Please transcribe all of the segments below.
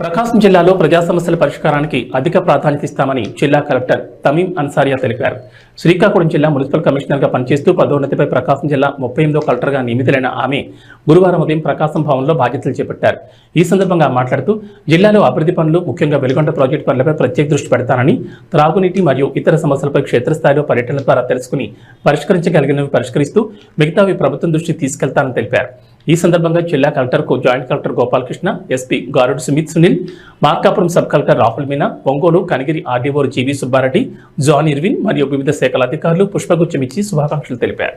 ప్రకాశం జిల్లాలో ప్రజా సమస్యల పరిష్కారానికి అధిక ప్రాధాన్యత ఇస్తామని జిల్లా కలెక్టర్ తమీం అన్సారియా తెలిపారు. శ్రీకాకుళం జిల్లా మున్సిపల్ కమిషనర్గా పనిచేస్తూ పదోన్నతిపై ప్రకాశం జిల్లా ముప్పై ఎనిమిదో కలెక్టర్గా నియమితులైన ఆమె గురువారం ఉదయం ప్రకాశం భవన్లో బాధ్యతలు చేపట్టారు. ఈ సందర్భంగా మాట్లాడుతూ జిల్లాలో అభివృద్ధి పనులు ముఖ్యంగా వెలుగొండ ప్రాజెక్టు పనులపై ప్రత్యేక దృష్టి పెడతానని త్రాగునీటి మరియు ఇతర సమస్యలపై క్షేత్రస్థాయిలో పర్యటనల ద్వారా తెలుసుకుని పరిష్కరించగలిగినవి పరిష్కరిస్తూ మిగతావి ప్రభుత్వం దృష్టికి తీసుకెళ్తానని తెలిపారు. ఈ సందర్భంగా జిల్లా కలెక్టర్కు joint collector Gopalakrishna SP గారుడు Sumit Sunil Markapuram sub collector Rahul Meena Ongole Kanigiri RDO GV Subbareddy John Irwin మరియు వివిధ శాఖల అధికారులు పుష్పగుచ్చమిచ్చి శుభాకాంక్షలు తెలిపారు.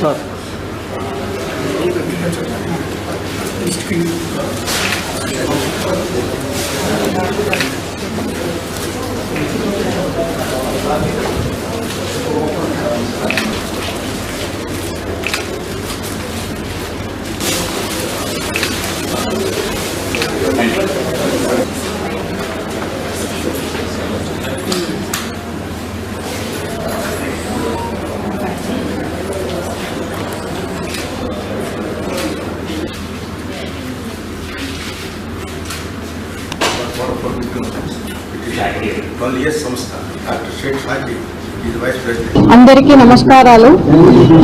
Sir. అందరికీ నమస్కారాలు.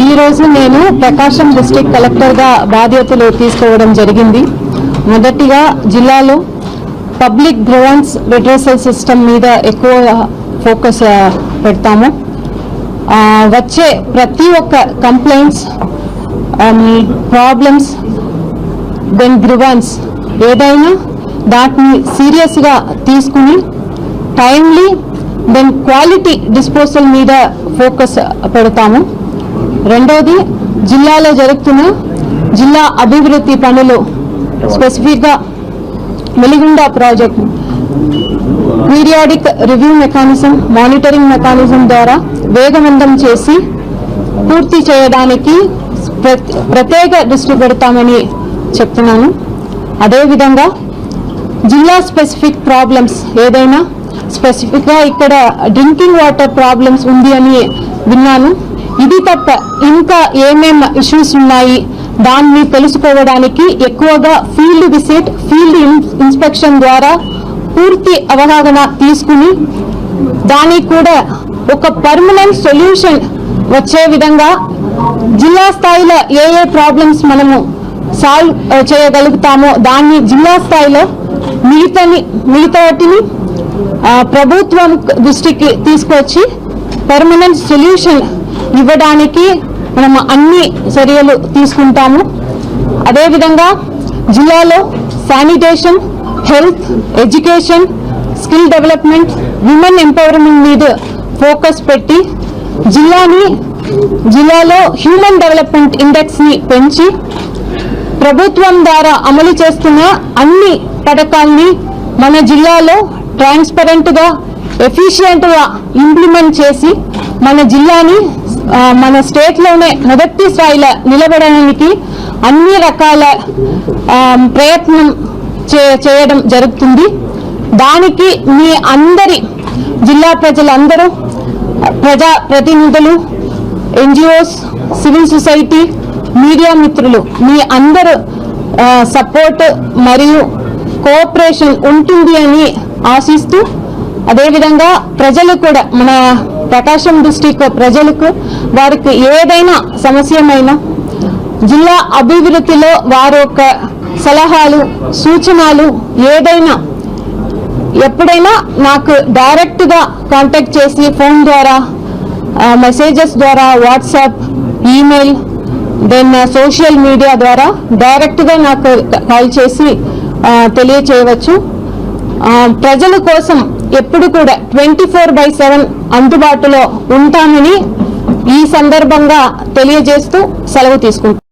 ఈరోజు నేను ప్రకాశం డిస్టిక్ కలెక్టర్గా బాధ్యతలు తీసుకోవడం జరిగింది. మొదటిగా జిల్లాలో పబ్లిక్ గ్రౌండ్స్ రిడ్రెసల్ సిస్టమ్ మీద ఎక్కువ ఫోకస్ పెడతాము. వచ్చే ప్రతి ఒక్క కంప్లైంట్స్ ప్రాబ్లమ్స్ దెన్ గ్రివన్స్ ఏదైనా దాటిని సీరియస్గా తీసుకుని టైమ్లీ దెన్ క్వాలిటీ డిస్పోజల్ మీద ఫోకస్ పెడతాము. రెండోది జిల్లాలో జరుగుతున్న జిల్లా అభివృద్ధి పనులు స్పెసిఫిక్గా Veligonda project periodic review mechanism monitoring mechanism ద్వారా వేగవంతం చేసి పూర్తి చేయడానికి ప్ర- ప్రత్యేక దృష్టి పెడతామని చెప్తున్నాను. అదేవిధంగా జిల్లా స్పెసిఫిక్ ప్రాబ్లమ్స్ ఏదైనా? స్పెసిఫిక్గా ఇక్కడ డ్రింకింగ్ వాటర్ ప్రాబ్లమ్స్ ఉంది అని విన్నాను. ఇది తప్ప ఇంకా ఏమేం ఇష్యూస్ ఉన్నాయి? దాన్ని తెలుసుకోవడానికి ఎక్కువగా ఫీల్డ్ విజిట్ ఫీల్డ్ ఇన్స్పెక్షన్ ద్వారా పూర్తి అవగాహన తీసుకుని దానికి కూడా ఒక పర్మనెంట్ సొల్యూషన్ వచ్చే విధంగా జిల్లా స్థాయిలో ఏ ఏ ప్రాబ్లమ్స్ మనము సాల్వ్ చేయగలుగుతామో దాన్ని జిల్లా స్థాయిలో మిగతాని మిగతా వాటిని ప్రభుత్వం దృష్టికి తీసుకొచ్చి పర్మనెంట్ సొల్యూషన్ ఇవ్వడానికి మనం అన్ని చర్యలు తీసుకుంటాము. అదేవిధంగా జిల్లాలో sanitation health education skill development women empowerment మీద ఫోకస్ పెట్టి జిల్లాని జిల్లాలో హ్యూమన్ డెవలప్మెంట్ ఇండెక్స్ని పెంచి ప్రభుత్వం ద్వారా అమలు చేస్తున్న అన్ని పథకాల్ని మన జిల్లాలో ట్రాన్స్పరెంట్గా ఎఫిషియెంట్గా ఇంప్లిమెంట్ చేసి మన జిల్లాని మన స్టేట్లోనే మొదటి స్థాయిలో నిలబడడానికి అన్ని రకాల ప్రయత్నం చే- చేయడం జరుగుతుంది. దానికి మీ అందరి జిల్లా ప్రజలందరూ ప్రజా ప్రతినిధులు ఎన్జిఓస్ సివిల్ సొసైటీ మీడియా మిత్రులు మీ అందరు సపోర్ట్ మరియు కోఆపరేషన్ ఉంటుంది అని ఆశిస్తూ అదేవిధంగా ప్రజలు కూడా మన ప్రకాశం డిస్టిక్ ప్రజలకు వారికి ఏదైనా సమస్యమైనా జిల్లా అభివృద్ధిలో వారి యొక్క సలహాలు సూచనలు ఏదైనా ఎప్పుడైనా నాకు డైరెక్ట్గా కాంటాక్ట్ చేసి ఫోన్ ద్వారా మెసేజెస్ ద్వారా WhatsApp email then social media ద్వారా డైరెక్ట్గా నాకు కాల్ చేసి తెలియచేయవచ్చు. ఆ, ప్రజల కోసం ఎప్పుడు కూడా ట్వంటీ ఫోర్ బై సెవెన్ అందుబాటులో ఉంటామని ఈ సందర్భంగా తెలియజేస్తూ సెలవు తీసుకుంటాం